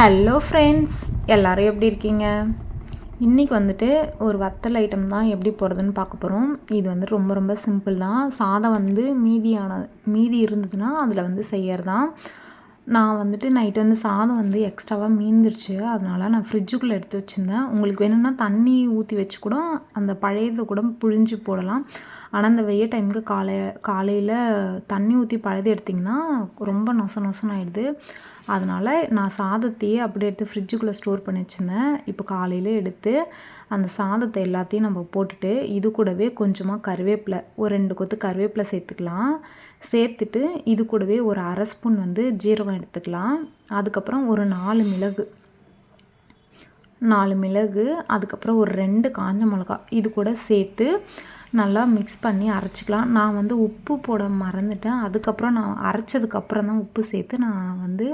Hello friends எல்லோரும் எப்படி இருக்கீங்க? இன்றைக்கி வந்துட்டு ஒரு வத்தல் ஐட்டம் தான் எப்படி போகிறதுன்னு பார்க்க போகிறோம் இது வந்து ரொம்ப ரொம்ப சிம்பிள் தான். சாதம் வந்து மீதியான மீதி இருந்ததுன்னா அதில் வந்து செய்யறதான் நான் வந்துட்டு நைட்டு வந்து சாதம் வந்து எக்ஸ்ட்ராவாக மீந்துருச்சு. அதனால் நான் ஃப்ரிட்ஜுக்குள்ளே எடுத்து வச்சுருந்தேன். உங்களுக்கு வேணும்னா தண்ணி ஊற்றி வச்சு கூட அந்த பழையதை கூட புழிஞ்சு போடலாம். ஆனால் அந்த வெய்ய டைமுக்கு காலை காலையில் தண்ணி ஊற்றி பழையது எடுத்திங்கன்னா ரொம்ப நொச நொசன் ஆகிடுது அதனால் நான் சாதத்தையே அப்படியே எடுத்து ஃப்ரிட்ஜுக்குள்ளே ஸ்டோர் பண்ணி வச்சுருந்தேன். இப்போ காலையில் எடுத்து அந்த சாதத்தை எல்லாத்தையும் நம்ம போட்டுட்டு இது கூடவே கொஞ்சமாக கருவேப்பிலை ஒரு ரெண்டு கொத்து கருவேப்பிலை சேர்த்துக்கலாம். சேர்த்துட்டு இது கூடவே ஒரு அரை ஸ்பூன் வந்து ஜீரகம் எடுத்துக்கலாம். அதுக்கப்புறம் ஒரு நாலு மிளகு. நாலு மிளகு அதுக்கப்புறம் ஒரு ரெண்டு காஞ்ச மிளகா. இது கூட சேர்த்து நல்லா மிக்ஸ் பண்ணி அரைச்சிக்கலாம். நான் வந்து உப்பு போட மறந்துட்டேன். அதுக்கப்புறம் நான் அரைச்சதுக்கப்புறம் தான் உப்பு சேர்த்து நான் வந்து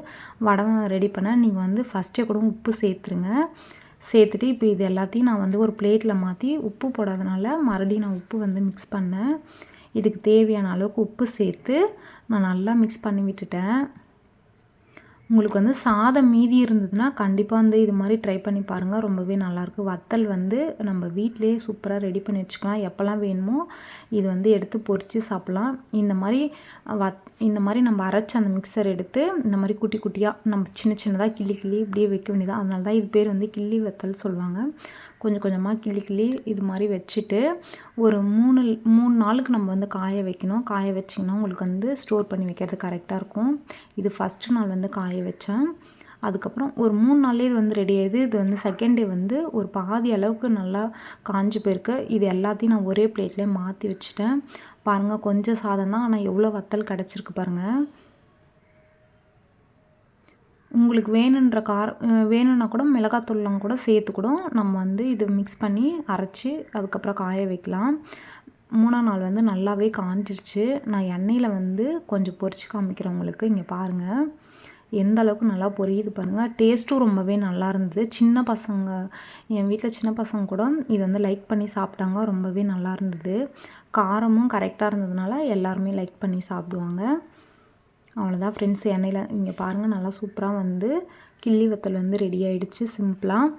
வடை ரெடி பண்ணேன். நீங்கள் வந்து ஃபஸ்ட்டே கூட உப்பு சேர்த்துருங்க. சேர்த்துட்டு இப்போ இது எல்லாத்தையும் நான் வந்து ஒரு பிளேட்டில் மாற்றி உப்பு போடாதனால மறுபடியும் நான் உப்பு வந்து மிக்ஸ் பண்ணேன். இதுக்கு தேவையான அளவுக்கு உப்பு சேர்த்து நான் நல்லா மிக்ஸ் பண்ணி விட்டுட்டேன். உங்களுக்கு வந்து சாதம் மீதி இருந்ததுன்னா கண்டிப்பாக வந்து இது மாதிரி ட்ரை பண்ணி பாருங்கள் ரொம்பவே நல்லாயிருக்கு வத்தல் வந்து நம்ம வீட்டிலேயே சூப்பராக ரெடி பண்ணி வச்சுக்கலாம். எப்போல்லாம் வேணுமோ இது வந்து எடுத்து பொறிச்சு சாப்பிட்லாம். இந்த மாதிரி வத் இந்த மாதிரி நம்ம அரைச்ச அந்த மிக்சர் எடுத்து இந்த மாதிரி குட்டி குட்டியாக நம்ம சின்ன சின்னதாக கிள்ளி கிள்ளி இப்படியே வைக்க வேண்டியதாக அதனால தான் இது பேர் வந்து கிள்ளி வத்தல் சொல்லுவாங்க. கொஞ்சம் கொஞ்சமாக கிள்ளி கிள்ளி இது மாதிரி வச்சுட்டு ஒரு மூணு மூணு நாளுக்கு நம்ம வந்து காய வைக்கணும். காய வச்சிங்கன்னா உங்களுக்கு வந்து ஸ்டோர் பண்ணி வைக்கிறது கரெக்டாக இருக்கும். இது ஃபஸ்ட்டு நாள் வந்து காய வச்சேன். அதுக்கப்புறம் ஒரு மூணு நாள்லேயே இது வந்து ரெடி ஆயிடுது. இது வந்து செகண்ட் டே வந்து ஒரு பாதி அளவுக்கு நல்லா காஞ்சி போயிருக்கு. இது எல்லாத்தையும் நான் ஒரே பிளேட்லேயே மாற்றி வச்சுட்டேன். பாருங்கள் கொஞ்சம் சாதம் தான் ஆனால் எவ்வளோ வத்தல் கிடச்சிருக்கு பாருங்கள் உங்களுக்கு வேணுன்ற கார வேணும்னா கூட மிளகாத்தூள்லாம் கூட சேர்த்து கூட நம்ம வந்து இது மிக்ஸ் பண்ணி அரைச்சி அதுக்கப்புறம் காய வைக்கலாம். மூணாம் நாள் வந்து நல்லாவே காஞ்சிருச்சு. நான் எண்ணெயில் வந்து கொஞ்சம் பொறிச்சு காமிக்கிறேன் உங்களுக்கு. இங்கே பாருங்கள் எந்த அளவுக்கு நல்லா பொரியுது பாருங்கள் டேஸ்ட்டும் ரொம்பவே நல்லா இருந்தது. சின்ன பசங்க என் வீட்டில் சின்ன பசங்க கூட இது வந்து லைக் பண்ணி சாப்பிட்டாங்க. ரொம்பவே நல்லா இருந்தது. காரமும் கரெக்டாக இருந்ததுனால எல்லாருமே லைக் பண்ணி சாப்பிடுவாங்க. அவ்வளோதான் ஃப்ரெண்ட்ஸ் எண்ணெயில் இங்கே பாருங்கள் நல்லா சூப்பராக வந்து கிள்ளி வத்தல் வந்து ரெடி ஆகிடுச்சு சிம்பிளாக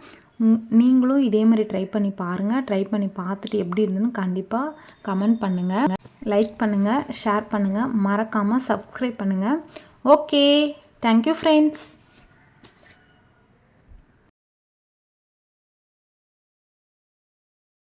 நீங்களும் இதே மாதிரி ட்ரை பண்ணி பாருங்கள் ட்ரை பண்ணி பார்த்துட்டு எப்படி இருந்ததுன்னு கண்டிப்பாக கமெண்ட் பண்ணுங்கள் லைக் பண்ணுங்கள் ஷேர் பண்ணுங்கள் மறக்காமல் சப்ஸ்கிரைப் பண்ணுங்கள் ஓகே தேங்க்யூ ஃப்ரெண்ட்ஸ்